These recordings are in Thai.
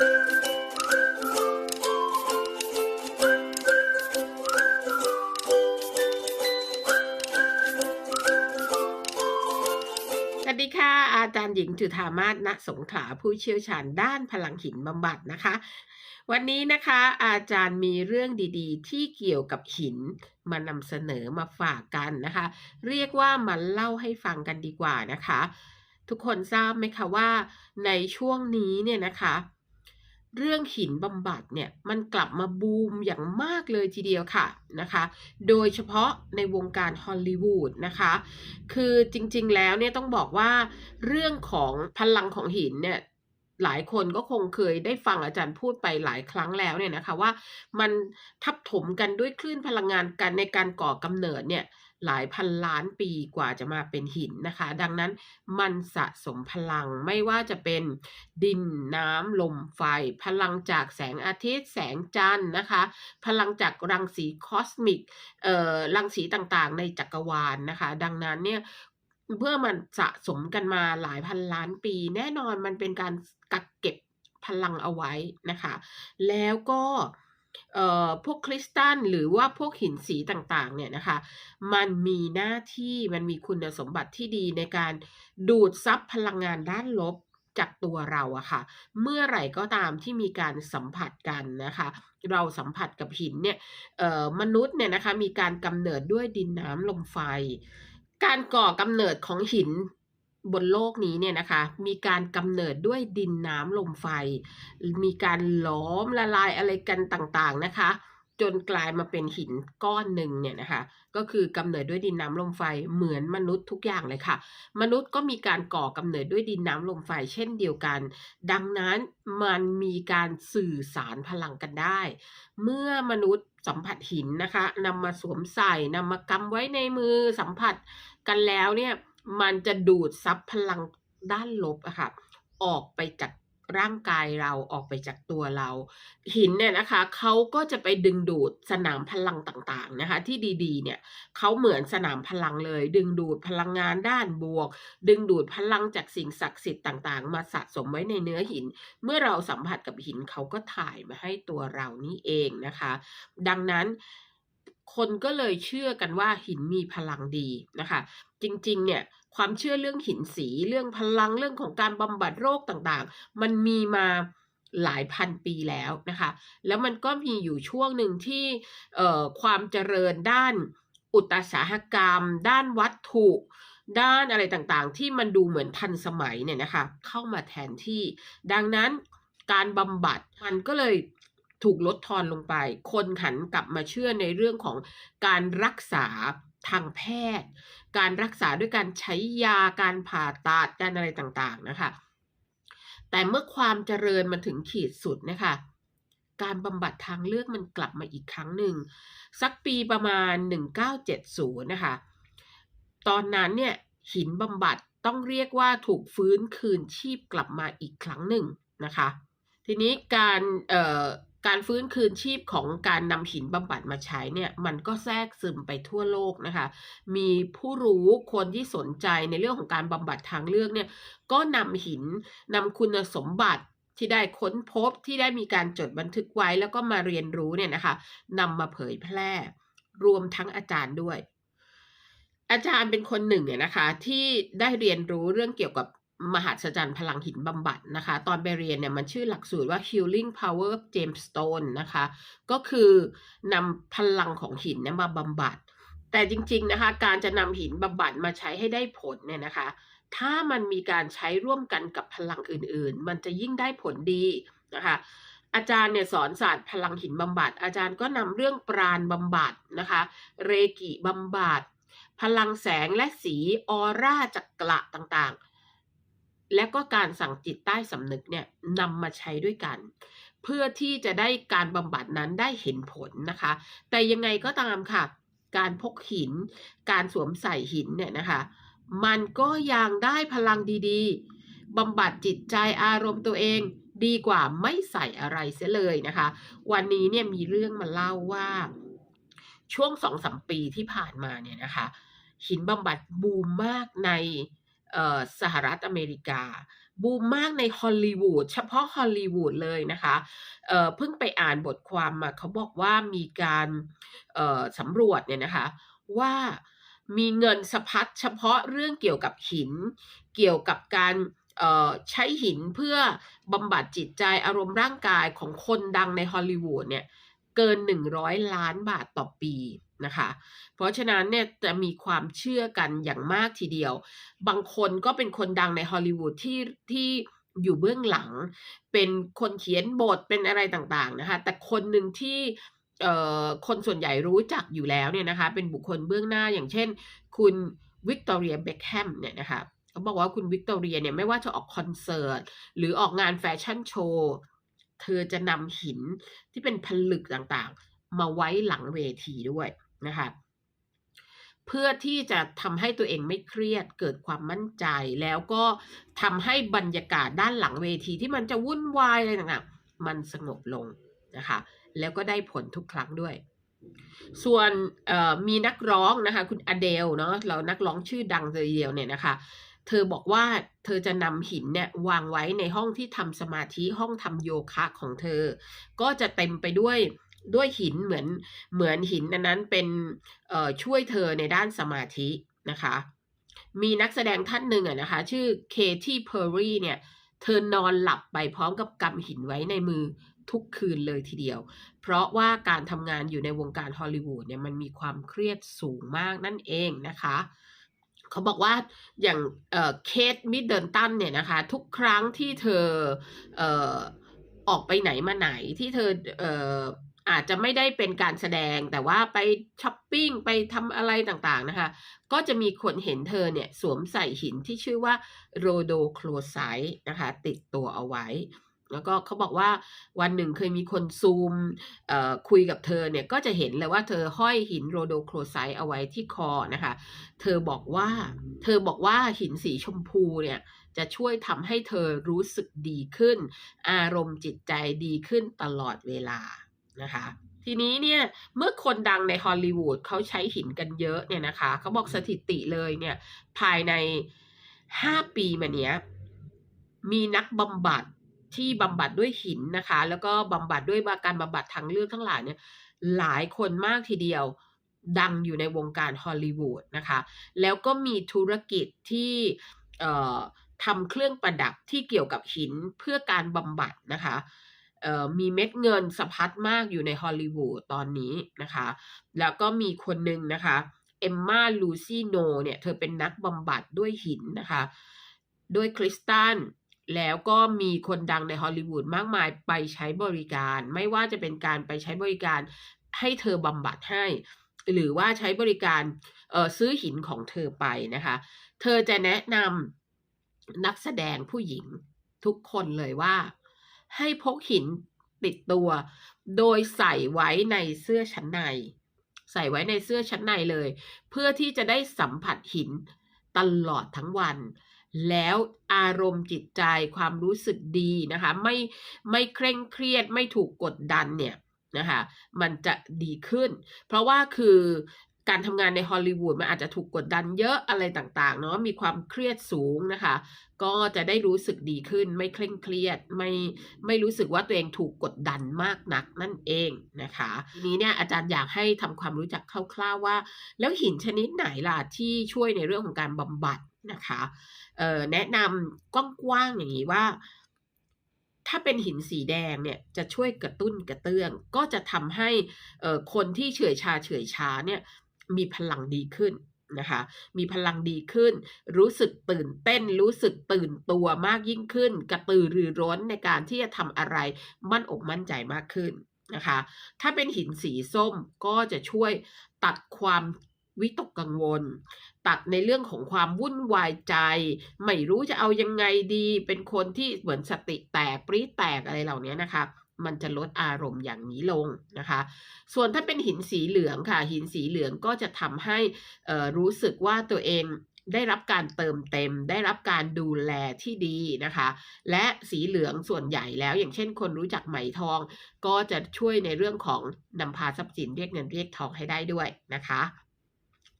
สวัสดีค่ะ อาจารย์หญิงจุธามาศณสงขลาผู้เชี่ยวชาญด้านพลังหินบำบัดนะคะ วันนี้นะคะอาจารย์มีเรื่องดีๆ ที่เกี่ยวกับหินมานำเสนอมาฝากกันนะคะ เรียกว่ามาเล่าให้ฟังกันดีกว่านะคะ ทุกคนทราบไหมคะว่าในช่วงนี้เนี่ยนะคะ เรื่องหินบำบัดเนี่ยมันกลับมาบูมอย่างมากเลยทีเดียวค่ะนะคะ โดยเฉพาะในวงการฮอลลีวูดนะคะ คือจริงๆแล้วเนี่ยต้องบอกว่าเรื่องของพลังของหินเนี่ยหลายคนก็คงเคยได้ฟังอาจารย์พูดไปหลายครั้งแล้วเนี่ยนะคะว่ามันทับถมกันด้วยคลื่นพลังงานกันในการก่อกำเนิดเนี่ย หลายพันล้านปีกว่าจะมาเป็นหินนะคะ ดังนั้นมันสะสมพลังไม่ว่าจะเป็นดินน้ำลมไฟ พลังจากแสงอาทิตย์ แสงจันทร์นะคะ พลังจากรังสีคอสมิกเอ่อรังสีต่างๆ ในจักรวาลนะคะ ดังนั้นเนี่ยเพื่อมันสะสมกันมาหลายพันล้านปี แน่นอนมันเป็นการกักเก็บพลังเอาไว้นะคะ แล้วก็ พวกคริสตัลหรือว่าพวกหินสีต่างๆเนี่ยนะคะ มันมีหน้าที่มันมีคุณสมบัติที่ดีในการดูดซับพลังงานด้านลบจากตัวเราอะค่ะ เมื่อไหร่ก็ตามที่มีการสัมผัสกันนะคะ เราสัมผัสกับหินเนี่ยเอ่อมนุษย์เนี่ยนะคะมีการกำเนิดด้วยดินน้ำลมไฟ การก่อกำเนิดของหิน บนโลกนี้เนี่ยนะคะมีการกำเนิดด้วยดินน้ำลมไฟ มีการหลอมละลายอะไรกันต่างๆนะคะ จนกลายมาเป็นหินก้อนหนึ่งเนี่ยนะคะก็คือกำเนิดด้วยดินน้ำลมไฟเหมือนมนุษย์ทุกอย่างเลยค่ะ มนุษย์ก็มีการก่อกำเนิดด้วยดินน้ำลมไฟเช่นเดียวกัน ดังนั้นมันมีการสื่อสารพลังกันได้ เมื่อมนุษย์สัมผัสหินนะคะนำมาสวมใส่นำมากำไว้ในมือสัมผัสกันแล้วเนี่ย มันจะดูดซับพลังด้านลบอะค่ะออกไปจากร่างกายเราออกไปจากตัวเรา หินเนี่ยนะคะเขาก็จะไปดึงดูดสนามพลังต่างๆนะคะ ที่ดีๆ เนี่ยเขาเหมือนสนามพลังเลย ดึงดูดพลังงานด้านบวก ดึงดูดพลังจากสิ่งศักดิ์สิทธิ์ต่างๆ มาสะสมไว้ในเนื้อหิน เมื่อเราสัมผัสกับหินเขาก็ถ่ายมาให้ตัวเรานี่เองนะคะ ดังนั้น คนก็เลยเชื่อกันว่าหินมีพลังดีนะคะ จริงๆ เนี่ยความเชื่อเรื่องหินสีเรื่องพลังเรื่องของการบำบัดโรคต่างๆ มันมีมาหลายพันปีแล้วนะคะ แล้วมันก็มีอยู่ช่วงหนึ่งที่เอ่อความเจริญด้านอุตสาหกรรม ด้านวัตถุ ด้านอะไรต่างๆ ที่มันดูเหมือนทันสมัยเนี่ยนะคะ เข้ามาแทนที่ ดังนั้นการบำบัดมันก็เลย ถูกลดทอนลงไป คนหันกลับมาเชื่อในเรื่องของการรักษาทางแพทย์ การรักษาด้วยการใช้ยาการผ่าตัดการอะไรต่างๆนะคะ แต่เมื่อความเจริญมันถึงขีดสุดนะคะการบำบัดทางเลือกมันกลับมาอีกครั้งหนึ่ง สักปีประมาณ 1970 นะคะ ตอนนั้นเนี่ยหินบำบัดต้องเรียกว่าถูกฟื้นคืนชีพกลับมาอีกครั้งหนึ่งนะคะ ทีนี้การ การฟื้นคืนชีพของการนำหินบำบัดมาใช้เนี่ยมันก็แทรกซึมไปทั่วโลกนะคะ มีผู้รู้คนที่สนใจในเรื่องของการบำบัดทางเลือกเนี่ยก็นำหินนำคุณสมบัติที่ได้ค้นพบที่ได้มีการจดบันทึกไว้แล้วก็มาเรียนรู้เนี่ยนะคะนำมาเผยแพร่ รวมทั้งอาจารย์ด้วย อาจารย์เป็นคนหนึ่งเนี่ยนะคะที่ได้เรียนรู้เรื่องเกี่ยวกับ มหัศจรรย์พลังหินบำบัดนะคะ ตอนไปเรียนเนี่ยมันชื่อหลักสูตรว่า Healing Power of Gemstone นะคะ ก็คือนำพลังของหินเนี่ยมาบำบัด แต่จริงๆนะคะ การจะนำหินบำบัดมาใช้ให้ได้ผลเนี่ยนะคะ ถ้ามันมีการใช้ร่วมกันกับพลังอื่นๆ มันจะยิ่งได้ผลดีนะคะอาจารย์เนี่ยสอนศาสตร์พลังหินบำบัด อาจารย์ก็นำเรื่องปราณบำบัดนะคะ เรกิบำบัด พลังแสงและสีออร่าจักระต่างๆ และก็การสั่งจิตใต้สำนึกเนี่ยนำมาใช้ด้วยกัน เพื่อที่จะได้การบำบัดนั้นได้เห็นผลนะคะ แต่ยังไงก็ตามค่ะ การพกหิน การสวมใส่หินเนี่ยนะคะ มันก็ยังได้พลังดีๆบำบัดจิตใจอารมณ์ตัวเองดีกว่าไม่ใส่อะไรเสียเลยนะคะ วันนี้เนี่ยมีเรื่องมาเล่าว่า ช่วงสองสามปีที่ผ่านมาเนี่ยนะคะ หินบำบัดบูมมากใน สหรัฐอเมริกา บูมมากในฮอลลีวูดเฉพาะฮอลลีวูดเลยนะคะเเพิ่งไปอ่านบทความมาเขาบอกว่ามีการสำรวจเนี่ยนะคะว่ามีเงินสะพัดเฉพาะเรื่องเกี่ยวกับหิน เกี่ยวกับการใช้หินเพื่อบำบัดจิตใจอารมณ์ร่างกายของคนดังในฮอลลีวูดเนี่ย เกิน 100 ล้านบาทต่อปีนะคะ เพราะฉะนั้นเนี่ยจะมีความเชื่อกันอย่างมากทีเดียว บางคนก็เป็นคนดังในฮอลลีวูดที่ที่อยู่เบื้องหลัง เป็นคนเขียนบทเป็นอะไรต่างๆนะคะ แต่คนหนึ่งที่เอ่อคนส่วนใหญ่รู้จักอยู่แล้วเนี่ยนะคะ เป็นบุคคลเบื้องหน้าอย่างเช่น คุณวิกตอเรียเบคแฮมเนี่ยนะคะเขาบอกว่าคุณวิกตอเรียเนี่ยไม่ว่าจะออกคอนเสิร์ต หรือออกงานแฟชั่นโชว์ เธอจะนำหินที่เป็นผลึกต่างๆ มาไว้หลังเวทีด้วยนะคะเพื่อที่จะทำให้ตัวเองไม่เครียดเกิดความมั่นใจ แล้วก็ทำให้บรรยากาศด้านหลังเวทีที่มันจะวุ่นวายอะไรต่างๆ มันสงบลงนะคะแล้วก็ได้ผลทุกครั้งด้วย ส่วนมีนักร้องนะคะคุณอเดลเนาะเรานักร้องชื่อดังเลยเดียวเนี่ยนะคะ เธอบอกว่าเธอจะนำหินเนี่ยวางไว้ในห้องที่ทำสมาธิห้องทำโยคะของเธอ ก็จะเต็มไปด้วยด้วยหินเหมือนเหมือนหินนั้นเป็นเอ่อช่วยเธอในด้านสมาธินะคะ มีนักแสดงท่านหนึ่งอะนะคะ ชื่อเคที่เพอร์รี่เนี่ย เธอนอนหลับไปพร้อมกับกำหินไว้ในมือทุกคืนเลยทีเดียว เพราะว่าการทำงานอยู่ในวงการฮอลลีวูดเนี่ยมันมีความเครียดสูงมากนั่นเองนะคะ เขาบอกว่าอย่างเออเคทมิดเดิลตันเนี่ยนะคะ ทุกครั้งที่เธอเออออกไปไหนมาไหนที่เธอเอออาจจะไม่ได้เป็นการแสดงแต่ว่าไปช้อปปิ้งไปทำอะไรต่างๆนะคะ ก็จะมีคนเห็นเธอเนี่ยสวมใส่หินที่ชื่อว่าโรโดโครไซต์นะคะ ติดตัวเอาไว้ แล้วก็เขาบอกว่าวันหนึ่งเคยมีคนซูมคุยกับเธอเนี่ยก็จะเห็นเลยว่าเธอห้อยหินโรโดโครไซต์เอาไว้ที่คอนะคะ เธอบอกว่า เธอบอกว่าหินสีชมพูเนี่ยจะช่วยทำให้เธอรู้สึกดีขึ้น อารมณ์จิตใจดีขึ้นตลอดเวลานะคะทีนี้เนี่ยเมื่อคนดังในฮอลลีวูดเขาใช้หินกันเยอะเนี่ยนะคะเขาบอกสถิติเลยเนี่ยภายใน 5 ปีมาเนี้ยมีนักบำบัด ที่บำบัดด้วยหินนะคะ แล้วก็บำบัดด้วยการบำบัดทางเลือกทั้งหลายเนี่ยหลายคนมากทีเดียวดังอยู่ในวงการฮอลลีวูดนะคะ แล้วก็มีธุรกิจที่ทำเครื่องประดับที่เกี่ยวกับหินเพื่อการบำบัดนะคะมีเม็ดเงินสะพัดมากอยู่ในฮอลลีวูดตอนนี้นะคะ แล้วก็มีคนหนึ่งนะคะ เอมมาลูซิโนเนี่ย เธอเป็นนักบำบัดด้วยหินนะคะ ด้วยคริสตัล แล้วก็มีคนดังในฮอลลีวูดมากมายไปใช้บริการ ไม่ว่าจะเป็นการไปใช้บริการให้เธอบำบัดให้ หรือว่าใช้บริการเออซื้อหินของเธอไปนะคะ เธอจะแนะนำนักแสดงผู้หญิงทุกคนเลยว่า ให้พกหินติดตัว โดยใส่ไว้ในเสื้อชั้นใน ใส่ไว้ในเสื้อชั้นในเลย เพื่อที่จะได้สัมผัสหินตลอดทั้งวัน แล้วอารมณ์จิตใจความรู้สึกดีนะคะไม่ไม่เคร่งเครียดไม่ถูกกดดันเนี่ยนะคะมันจะดีขึ้น เพราะว่าคือการทำงานในฮอลลีวูดมันอาจจะถูกกดดันเยอะอะไรต่างๆเนาะมีความเครียดสูงนะคะ ก็จะได้รู้สึกดีขึ้น ไม่เคร่งเครียดไม่ไม่รู้สึกว่าตัวเองถูกกดดันมากนักนั่นเองนะคะนี้เนี่ยอาจารย์อยากให้ทำความรู้จักคร่าวๆว่า แล้วหินชนิดไหนล่ะที่ช่วยในเรื่องของการบำบัด นะคะเออแนะนำกว้างๆอย่างนี้ว่า ถ้าเป็นหินสีแดงเนี่ยจะช่วยกระตุ้นกระเตื้อง ก็จะทำให้เออคนที่เฉื่อยชาเฉื่อยช้าเนี่ยมีพลังดีขึ้นนะคะมีพลังดีขึ้น รู้สึกตื่นเต้น รู้สึกตื่นตัวมากยิ่งขึ้น กระตือรือร้นในการที่จะทำอะไรมั่นอกมั่นใจมากขึ้นนะคะ ถ้าเป็นหินสีส้มก็จะช่วยตัดความ วิตกกังวล ตัดในเรื่องของความวุ่นวายใจ ไม่รู้จะเอายังไงดี เป็นคนที่เหมือนสติแตกปรีแตกอะไรเหล่านี้นะคะมันจะลดอารมณ์อย่างนี้ลงนะคะ ส่วนถ้าเป็นหินสีเหลืองค่ะ หินสีเหลืองก็จะทำให้รู้สึกว่าตัวเองได้รับการเติมเต็ม ได้รับการดูแลที่ดีนะคะ และสีเหลืองส่วนใหญ่แล้วอย่างเช่นคนรู้จักไหมทอง ก็จะช่วยในเรื่องของนำพาทรัพย์สินเรียกเงินเรียกทองให้ได้ด้วยนะคะ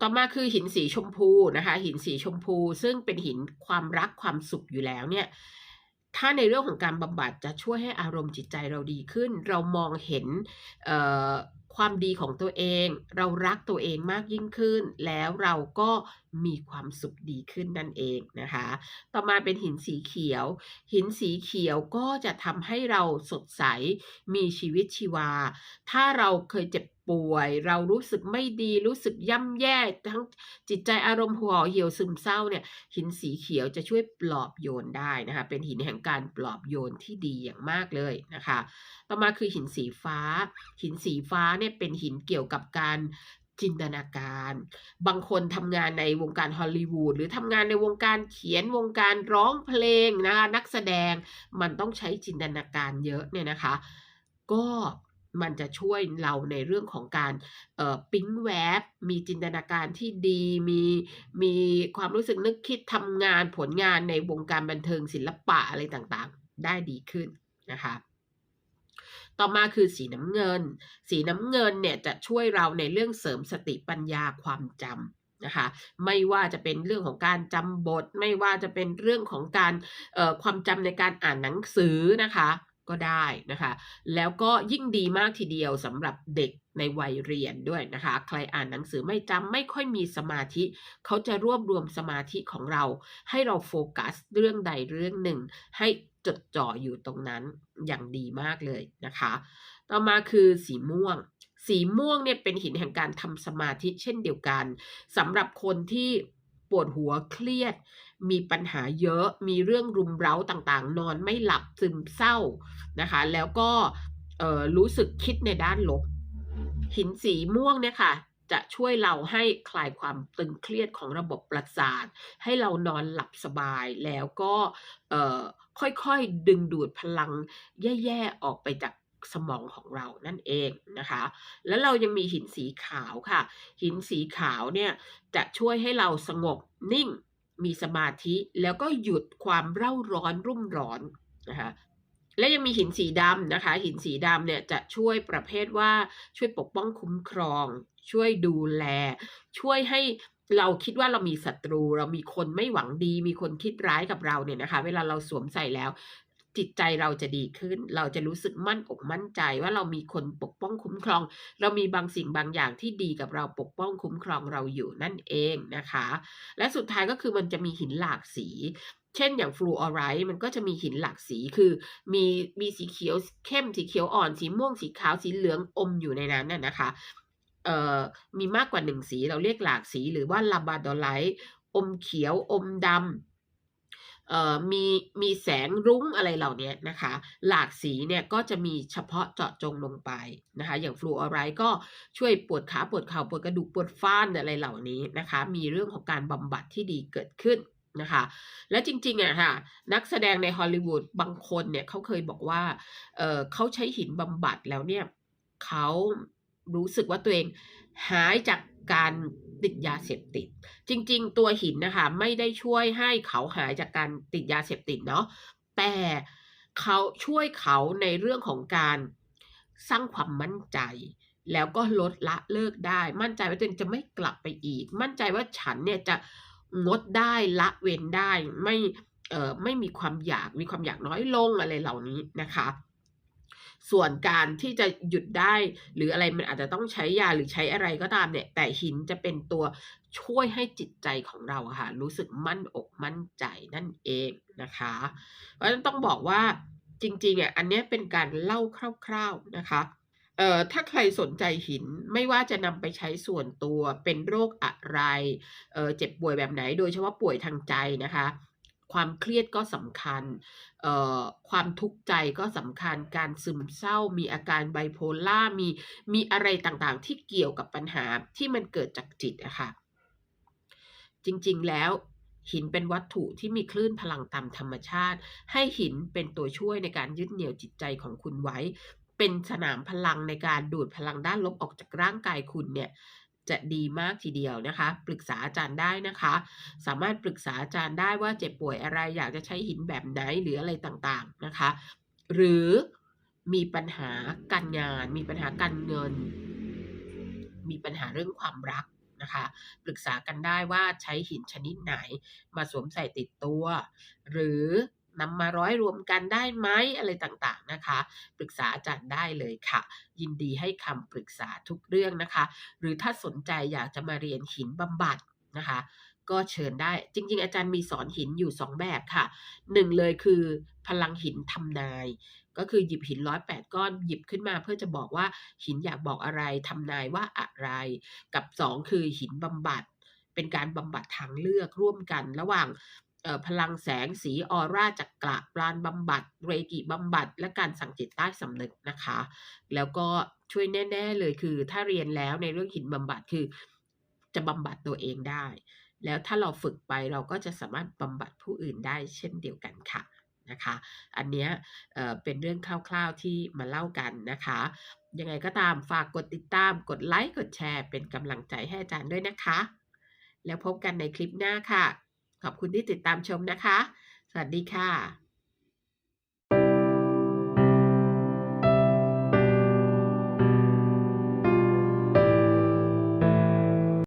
ต่อมาคือหินสีชมพูนะคะ หินสีชมพู ซึ่งเป็นหินความรักความสุขอยู่แล้วเนี่ยถ้าในเรื่องของการบำบัดจะช่วยให้อารมณ์จิตใจเราดีขึ้น เรามองเห็นเอ่อความดีของตัวเอง เรารักตัวเองมากยิ่งขึ้น แล้วเราก็ มีความสุขดีขึ้นนั่นเองนะคะ ต่อมาเป็นหินสีเขียว หินสีเขียวก็จะทำให้เราสดใส มีชีวิตชีวา ถ้าเราเคยเจ็บป่วย เรารู้สึกไม่ดี รู้สึกย่ำแย่ ทั้งจิตใจอารมณ์ห่อเหี่ยวซึมเศร้าเนี่ย หินสีเขียวจะช่วยปลอบโยนได้นะคะ เป็นหินแห่งการปลอบโยนที่ดีอย่างมากเลยนะคะ ต่อมาคือหินสีฟ้า หินสีฟ้าเนี่ยเป็นหินเกี่ยวกับการ จินตนาการ บางคนทำงานในวงการฮอลลีวูดหรือทำงานในวงการเขียนวงการร้องเพลงนะคะนักแสดงมันต้องใช้จินตนาการเยอะเนี่ยนะคะ ก็มันจะช่วยเราในเรื่องของการเอ่อปิ๊งแวบ มีจินตนาการที่ดี มีมีความรู้สึกนึกคิดทำงานผลงานในวงการบันเทิงศิลปะอะไรต่างๆ ได้ดีขึ้นนะคะ ต่อมาคือสีน้ำเงิน สีน้ำเงินเนี่ยจะช่วยเราในเรื่องเสริมสติปัญญาความจำนะคะไม่ว่าจะเป็นเรื่องของการจำบท ไม่ว่าจะเป็นเรื่องของการความจำในการอ่านหนังสือนะคะก็ได้นะคะ แล้วก็ยิ่งดีมากทีเดียวสำหรับเด็กในวัยเรียนด้วยนะคะ ใครอ่านหนังสือไม่จำไม่ค่อยมีสมาธิ เขาจะรวบรวมสมาธิของเรา ให้เราโฟกัสเรื่องใดเรื่องหนึ่ง ให้ จดจ่ออยู่ตรงนั้นอย่างดีมากเลยนะคะ ต่อมาคือสีม่วง สีม่วงเนี่ยเป็นหินแห่งการทำสมาธิเช่นเดียวกันสำหรับคนที่ปวดหัวเครียด มีปัญหาเยอะ มีเรื่องรุมเร้าต่างๆ นอนไม่หลับซึมเศร้านะคะ แล้วก็รู้สึกคิดในด้านลบ หินสีม่วงเนี่ยค่ะจะช่วยเราให้คลายความตึงเครียดของระบบประสาท ให้เรานอนหลับสบายแล้วก็เค่อยๆ ดึงดูดพลังแย่ๆ ออกไปจากสมองของเรานั่นเองนะคะ แล้วเรายังมีหินสีขาวค่ะ หินสีขาวเนี่ยจะช่วยให้เราสงบนิ่ง มีสมาธิแล้วก็หยุดความเร่าร้อนรุ่มร้อนนะคะและยังมีหินสีดำนะคะ หินสีดำเนี่ยจะช่วยประเภทว่าช่วยปกป้องคุ้มครอง ช่วยดูแล ช่วยให้ เราคิดว่าเรามีศัตรู เรามีคนไม่หวังดี มีคนคิดร้ายกับเราเนี่ยนะคะ เวลาเราสวมใส่แล้ว จิตใจเราจะดีขึ้น เราจะรู้สึกมั่นอกมั่นใจว่าเรามีคนปกป้องคุ้มครอง เรามีบางสิ่งบางอย่างที่ดีกับเราปกป้องคุ้มครองเราอยู่นั่นเองนะคะ และสุดท้ายก็คือมันจะมีหินหลากสีเช่นอย่างฟลูออไรต์มันก็จะมีหินหลากสีคือ มีมีสีเขียวเข้มสีเขียวอ่อนสีม่วงสีขาวสีเหลืองอมอยู่ในนั้นน่ะนะคะ มีมากกว่าหนึ่งสีเราเรียกหลากสี หรือว่าลาบาดอไลต์อมเขียวอมดำมีมีแสงรุ้งอะไรเหล่านี้นะคะ หลากสีเนี่ยก็จะมีเฉพาะเจาะจงลงไปนะคะ อย่างฟลูออไรต์ก็ช่วยปวดขาปวดเข่าปวดกระดูกปวดฟ้านอะไรเหล่านี้นะคะ มีเรื่องของการบำบัดที่ดีเกิดขึ้นนะคะและจริงๆอะค่ะนักแสดงในฮอลลีวูดบางคนเนี่ยเขาเคยบอกว่าเเขาใช้หินบำบัดแล้วเนี่ยเขา รู้สึกว่าตัวเองหายจากการติดยาเสพติด จริง ๆ ตัวหินนะคะไม่ได้ช่วยให้เขาหายจากการติดยาเสพติดเนาะแต่เขาช่วยเขาในเรื่องของการสร้างความมั่นใจ แล้วก็ลดละเลิกได้ มั่นใจว่าตัวเองจะไม่กลับไปอีก มั่นใจว่าฉันเนี่ยจะงดได้ละเว้นได้ไม่เอ่อไม่มีความอยากมีความอยากน้อยลงอะไรเหล่านี้นะคะ ส่วนการที่จะหยุดได้ หรืออะไรมันอาจจะต้องใช้ยาหรือใช้อะไรก็ตามเนี่ย แต่หินจะเป็นตัวช่วยให้จิตใจของเราค่ะ รู้สึกมั่นอกมั่นใจนั่นเองนะคะ เพราะฉะนั้นต้องบอกว่าจริงๆอะอันนี้เป็นการเล่าคร่าวๆนะคะเอ่อถ้าใครสนใจหินไม่ว่าจะนำไปใช้ส่วนตัวเป็นโรคอะไรเออเจ็บป่วยแบบไหนโดยเฉพาะป่วยทางใจนะคะ ความเครียดก็สำคัญเอ่อความทุกข์ใจก็สำคัญ การซึมเศร้า มีอาการไบโพล่า มีมีอะไรต่างๆ ที่เกี่ยวกับปัญหาที่มันเกิดจากจิตอะค่ะ จริงๆ แล้วหินเป็นวัตถุที่มีคลื่นพลังตามธรรมชาติ ให้หินเป็นตัวช่วยในการยึดเหนี่ยวจิตใจของคุณไว้ เป็นสนามพลังในการดูดพลังด้านลบออกจากร่างกายคุณเนี่ย จะดีมากทีเดียวนะคะ ปรึกษาอาจารย์ได้นะคะ สามารถปรึกษาอาจารย์ได้ว่าเจ็บป่วยอะไรอยากจะใช้หินแบบไหนหรืออะไรต่างๆนะคะ หรือมีปัญหาการงาน มีปัญหาการเงิน มีปัญหาเรื่องความรักนะคะปรึกษากันได้ว่าใช้หินชนิดไหนมาสวมใส่ติดตัว หรือ นำมาร้อยรวมกันได้ไหมอะไรต่างๆนะคะ ปรึกษาอาจารย์ได้เลยค่ะ ยินดีให้คำปรึกษาทุกเรื่องนะคะ หรือถ้าสนใจอยากจะมาเรียนหินบำบัดนะคะก็เชิญได้จริง ๆ อาจารย์มีสอนหินอยู่ 2 แบบค่ะหนึ่งเลยคือพลังหินทำนาย ก็คือหยิบหินร้อยแปดก้อนหยิบขึ้นมาเพื่อจะบอกว่าหินอยากบอกอะไรทำนายว่าอะไร กับ 2 คือหินบำบัดเป็นการบำบัดทางเลือกร่วมกัน ระหว่าง พลังแสงสีออร่าจักระปราณบำบัด เรกิบำบัด และการสั่งจิตใต้สำนึกนะคะ แล้วก็ช่วยแน่ ๆ เลยคือ ถ้าเรียนแล้วในเรื่องหินบำบัดคือจะบำบัดตัวเองได้ แล้วถ้าเราฝึกไปเราก็จะสามารถบำบัดผู้อื่นได้เช่นเดียวกันค่ะนะคะ อันเนี้ยเเป็นเรื่องคร่าวๆที่มาเล่ากันนะคะ ยังไงก็ตามฝากกดติดตาม กดไลค์ กดแชร์ เป็นกำลังใจให้อาจารย์ด้วยนะคะ แล้วพบกันในคลิปหน้าค่ะ ขอบคุณที่ติดตามชมนะคะ สวัสดีค่ะ